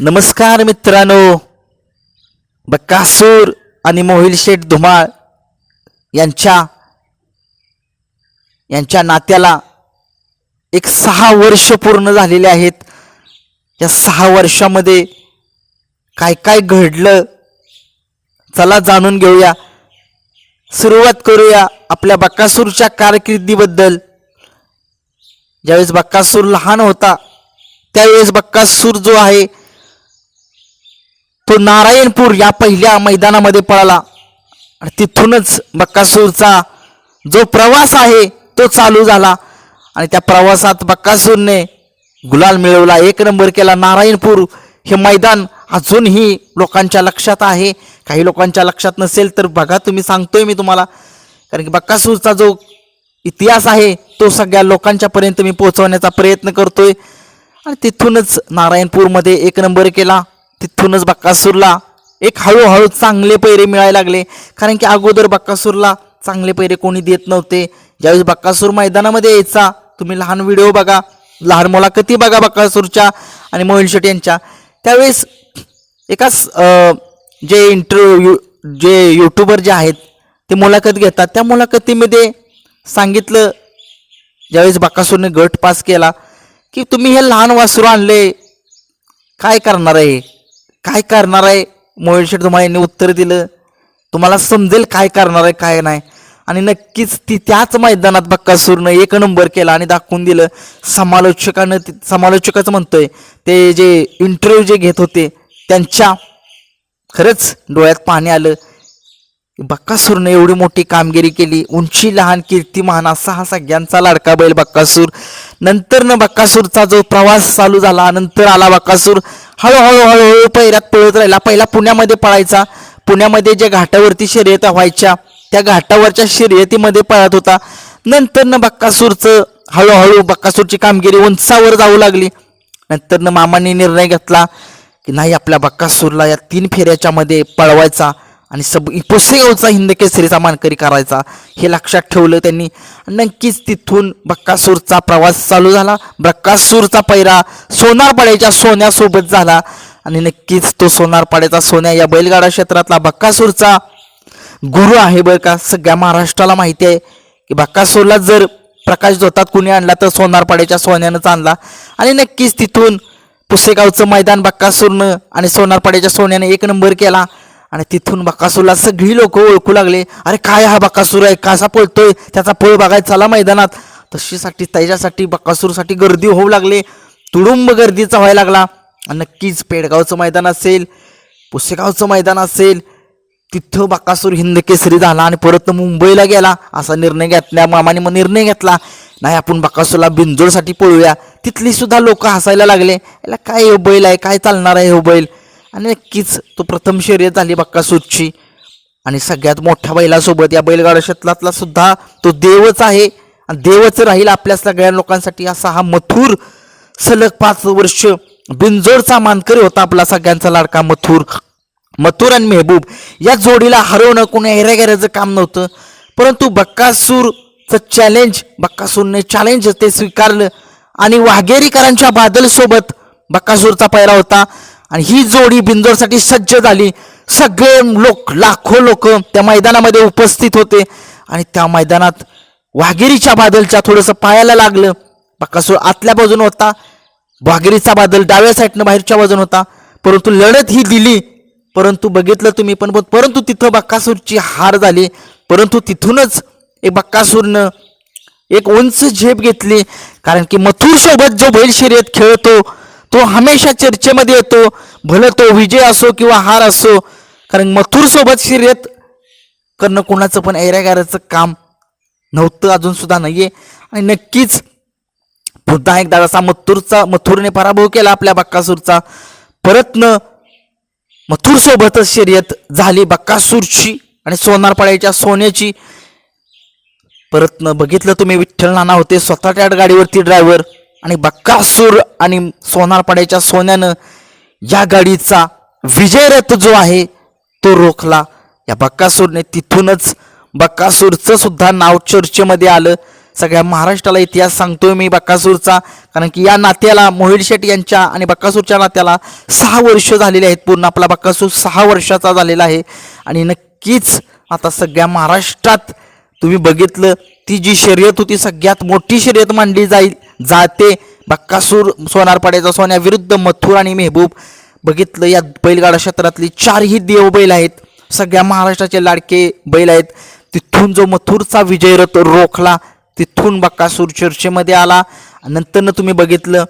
नमस्कार मित्रांनो. बक्कासूर आणि मोहिल शेठ धुमाळ यांच्या यांच्या नात्याला एक सहा वर्ष पूर्ण झालेले आहेत. या सहा वर्षामध्ये काय काय घडलं चला जाणून घेऊया. सुरुवात करूया आपल्या बक्कासूरच्या कारकिर्दीबद्दल. ज्यावेळेस बक्कासूर लहान होता त्यावेळेस बक्कासूर जो आहे तो नारायणपूर या पहिल्या मैदानामध्ये पळाला. आणि तिथूनच बक्कासूरचा जो प्रवास आहे तो चालू झाला. आणि त्या प्रवासात बक्कासूरने गुलाल मिळवला. एक नंबर केला नारायणपूर. हे मैदान अजूनही लोकांच्या लक्षात आहे. काही लोकांच्या लक्षात नसेल तर बघा तुम्ही सांगतोय मी तुम्हाला. कारण की बक्कासूरचा जो इतिहास आहे तो सगळ्या लोकांच्यापर्यंत मी पोहोचवण्याचा प्रयत्न करतोय. आणि तिथूनच नारायणपूरमध्ये एक नंबर केला. तिथूनच बक्कासूरला एक हळूहळू चांगले पैरे मिळायला लागले. कारण की अगोदर बक्कासूरला चांगले पैरे कोणी देत नव्हते. ज्यावेळेस बक्कासूर मैदानामध्ये यायचा तुम्ही लहान व्हिडिओ बघा. लहान मुलाखती बघा बक्कासूरच्या आणि मोहिल शेट यांच्या. त्यावेळेस एकाच जे इंटरव्ह्यू जे यूट्यूबर जे आहेत ते मुलाखत घेतात. त्या मुलाखतीमध्ये सांगितलं ज्यावेळेस बक्कासूरने गट पास केला की तुम्ही हे लहान वासरू आणले काय करणार आहे? काय करणार आहे? मोहिल शेठ तुम्हाला यांनी उत्तर दिलं. तुम्हाला समजेल काय करणार आहे काय नाही. आणि नक्कीच ती त्याच मैदानात बक्कासूरनं एक नंबर केला आणि दाखवून दिलं. समालोचकानं समालोचकच समालोचकाचं म्हणतोय. ते जे इंटरव्ह्यू जे घेत होते त्यांच्या खरंच डोळ्यात पाणी आलं. बक्कासूरने एवढी मोठी कामगिरी केली. उंची लहान कीर्तिमान असा हा सगळ्यांचा लाडका बैल बक्कासूर. नंतर न बक्कासूरचा जो प्रवास चालू झाला नंतर आला बक्कासूर. हळूहळू हळूहळू पैऱ्यात पळत राहिला. पहिला पुण्यामध्ये पळायचा. पुण्यामध्ये ज्या घाटावरती शर्यत व्हायच्या त्या घाटावरच्या शर्यतीमध्ये पळत होता. नंतर न बक्कासूरचं हळूहळू बक्कासूरची कामगिरी उंचावर जाऊ लागली. नंतर न मामांनी निर्णय घेतला की नाही आपल्या बक्कासूरला या तीन फेऱ्याच्या मध्ये पळवायचा. आणि सब पुसेगावचा हिंद केसरीचा मानकरी करायचा हे लक्षात ठेवलं त्यांनी. नक्कीच तिथून बक्कासूरचा प्रवास चालू झाला. बक्कासूरचा पैरा सोनारपाड्याच्या सोन्यासोबत झाला. आणि नक्कीच तो सोनारपाड्याचा सोन्या या बैलगाडा क्षेत्रातला बक्कासूरचा गुरु आहे बरं का. सगळ्या महाराष्ट्राला माहिती आहे की बक्कासूरला जर प्रकाश जोतात कुणी आणला तर सोनारपाड्याच्या सोन्यानंच आणला आणि नक्कीच तिथून पुसेगावचं मैदान बक्कासूरनं आणि सोनारपाड्याच्या सोन्याने एक नंबर केला. आणि तिथून बकासूरला सगळी लोक ओळखू लागले. अरे काय हा बकासूर आहे? कसा पळतोय? त्याचा पळ बघायला चला मैदानात. तशीसाठी त्याच्यासाठी बकासूरसाठी गर्दी होऊ लागले. तुडुंब गर्दीचा व्हायला लागला. आणि नक्कीच पेडगावचं मैदान असेल पुसेगावचं मैदान असेल तिथं बाकासूर हिंद केसरी झाला आणि परत मुंबईला गेला. असा निर्णय घेतला मामाने मग निर्णय घेतला. नाही आपण बक्कासूरला बिंजोडसाठी पळूया. तिथली सुद्धा लोक हसायला लागले. याला काय हे बैल आहे? काय चालणार आहे हे बैल? आणि नक्कीच तो प्रथम शर्यत झाली बक्कासूरची आणि सगळ्यात मोठ्या बैलासोबत या बैलगाडा क्षेत्रातला सुद्धा तो देवच आहे. आणि देवच राहील आपल्या सगळ्या लोकांसाठी असा हा मथुर सलग पाच वर्ष बिंजोडचा मानकरी होता आपला सगळ्यांचा लाडका मथुर. मथुर आणि मेहबूब या जोडीला हरवणं कोणी हेरेगेऱ्याचं काम नव्हतं. परंतु बक्कासूरचं चॅलेंज बक्कासूरने चॅलेंज ते स्वीकारलं. आणि वाघेरीकरांच्या बादलसोबत बक्कासूरचा पैरा होता. आणि ही जोडी बिंदोरसाठी सज्ज झाली. सगळे लोक लाखो लोक त्या मैदानामध्ये उपस्थित होते. आणि त्या मैदानात वाघेरीच्या बादलच्या थोडंसं पायाला लागलं. बक्कासूर आतल्या बाजून होता. वाघेरीचा बादल डाव्या साईडनं बाहेरच्या बाजून होता. परंतु लढत ही दिली. परंतु बघितलं तुम्ही पण परंतु तिथं बक्कासूरची हार झाली. परंतु तिथूनच एक बक्कासूरनं एक उंच झेप घेतली. कारण की मथुरसोबत जो बैल शर्यत खेळतो तो हमेशा चर्चेमध्ये येतो. भलं तो विजय असो किंवा हार असो कारण मथुर सोबत शर्यत करणं कोणाचं पण ऐरागाराचं काम नव्हतं अजून सुद्धा नाहीये. आणि नक्कीच पुन्हा एकदा असा मथुरचा मथुरने पराभव केला आपल्या बक्कासूरचा परतनं मथुर सोबतच शर्यत झाली बक्कासूरची आणि सोनारपाड्याच्या सोन्याची. परतन बघितलं तुम्ही विठ्ठल नाना होते स्वतःच्या गाडीवरती ड्रायव्हर आणि बक्कासूर आणि सोनारपाड्याच्या सोन्यानं या गाडीचा विजयरथ जो आहे तो रोखला. या बक्कासूरने तिथूनच बक्कासूरचं सुद्धा नाव चर्चेमध्ये आलं. सगळ्या महाराष्ट्राला इतिहास सांगतोय मी बक्कासूरचा कारण की या नात्याला मोहिल शेट यांच्या आणि बक्कासूरच्या नात्याला सहा वर्ष झालेली आहेत पूर्ण. आपला बक्कासूर सहा वर्षाचा झालेला आहे. आणि नक्कीच आता सगळ्या महाराष्ट्रात तुम्ही बघितलं ती जी शर्यत होती सगळ्यात मोठी शर्यत मांडली जाईल. जाते. बक्कासूर सोनारपाड्याचा सोन्या विरुद्ध मथुर आणि मेहबूब. बघितलं या बैलगाडा क्षेत्रातली चारही देव बैल आहेत. सगळ्या महाराष्ट्राचे लाडके बैल आहेत. तिथून जो मथुरचा विजय रथ रोखला तिथून बक्कासूर चर्चेमध्ये आला. नंतरनं तुम्ही बघितलं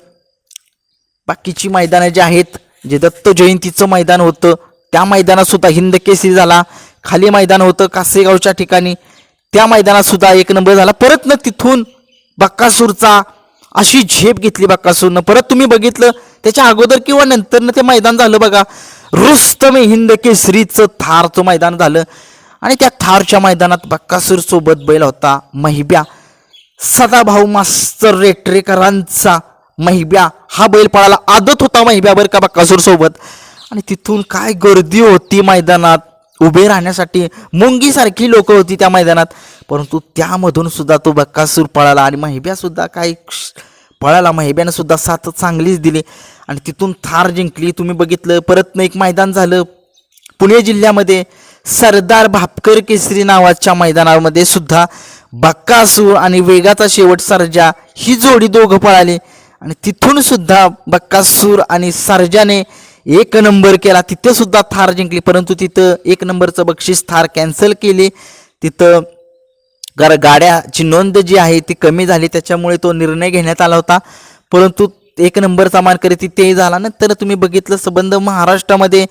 बाकीची मैदानं जी आहेत जे दत्त जयंतीचं मैदान होतं त्या मैदानात सुद्धा हिंद केसरी झाला. खाली मैदान होतं कासेगावच्या ठिकाणी. त्या मैदानात सुद्धा एक नंबर झाला. परत न तिथून बक्कासूरचा अशी झेप घेतली बक्कासूरनं परत तुम्ही बघितलं त्याच्या अगोदर किंवा नंतरनं ते मैदान झालं बघा. रुस्तमे हिंद केसरीचं थारचं मैदान झालं. आणि त्या थारच्या मैदानात बक्कासूर सोबत बैल होता महिब्या. सदाभाऊ मास्तर रेटरेकरांचा महिब्या. हा बैल पळाला. आदत होता महिब्या बरं का बक्कासूर सोबत. आणि तिथून काय गर्दी होती मैदानात? उभे राहण्यासाठी मुंगीसारखी लोक होती त्या मैदानात. परंतु त्यामधून सुद्धा तो बक्कासूर पळाला आणि महिब्या सुद्धा काही पळाला. महिब्यानं सुद्धा साथ चांगलीच दिली. आणि तिथून थार जिंकली. तुम्ही बघितलं परत एक मैदान झालं. पुणे जिल्ह्यामध्ये सरदार भापकर केसरी नावाच्या मैदानामध्ये सुद्धा बक्कासूर आणि वेगाचा शेवट सर्जा ही जोडी दोघं पळाली. आणि तिथून सुद्धा बक्कासूर आणि सर्जाने एक नंबर केला तिथे सुद्धा थार जिंकली. परंतु तिथं एक नंबरचं बक्षीस थार कॅन्सल केली. तिथं कारण गाड्याची नोंद जी आहे ती कमी झाली. त्याच्यामुळे तो निर्णय घेण्यात आला होता. परंतु एक नंबरचा मानकरी तिथेही झाला नंतर तुम्ही बघितलं संबंध महाराष्ट्रामध्ये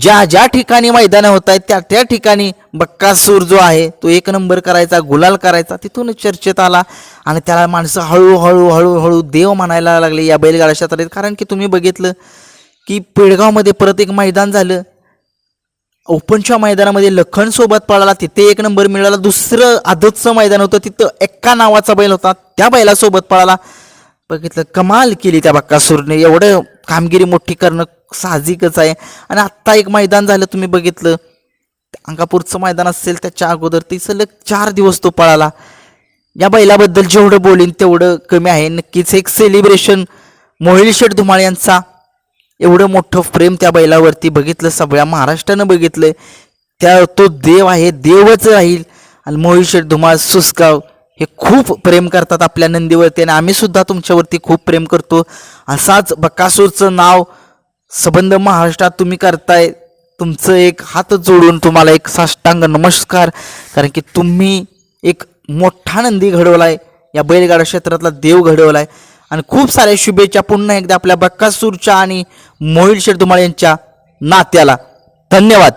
ज्या ज्या ठिकाणी मैदानं होत आहेत त्या त्या ठिकाणी बक्कासूर जो आहे तो एक नंबर करायचा गुलाल करायचा तिथून चर्चेत आला. आणि त्याला माणसं हळूहळू हळूहळू देव म्हणायला लागले या बैलगाडा क्षेत्रात. कारण की तुम्ही बघितलं की पेडगावमध्ये परत एक मैदान झालं. ओपनच्या मैदानामध्ये लखन सोबत पळाला. तिथे एक नंबर मिळाला. दुसरं आदतचं मैदान होतं. तिथं एक्का नावाचा बैल होता. त्या बैलासोबत पळाला. बघितलं कमाल केली त्या बक्कासूरने एवढं कामगिरी मोठी करणं साहजिकच आहे. आणि आत्ता एक मैदान झालं तुम्ही बघितलं. अंगापूरचं मैदान असेल त्याच्या अगोदर ती सलग चार दिवस तो पळाला. या बैलाबद्दल जेवढं बोलीन तेवढं कमी आहे. नक्कीच एक सेलिब्रेशन मोहिल शेठ धुमाळ यांचा एवढं मोठं प्रेम त्या बैलावरती बघितलं सगळ्या महाराष्ट्रानं बघितलंय. त्या तो देव आहे देवच राहील. आणि मोहिल धुमाळ सुसगाव हे खूप प्रेम करतात आपल्या नंदीवरती. आणि आम्ही सुद्धा तुमच्यावरती खूप प्रेम करतो. असाच बकासूरचं नाव संबंध महाराष्ट्रात तुम्ही करताय. तुमचं एक हात जोडून तुम्हाला एक साष्टांग नमस्कार. कारण की तुम्ही एक मोठा नंदी घडवलाय. या बैलगाडा क्षेत्रातला देव घडवलाय. आणि खूप साऱ्या शुभेच्छा पुन्हा एकदा आपल्या बक्कासूरच्या आणि मोहिल शेठ धुमाळ यांच्या नात्याला. धन्यवाद.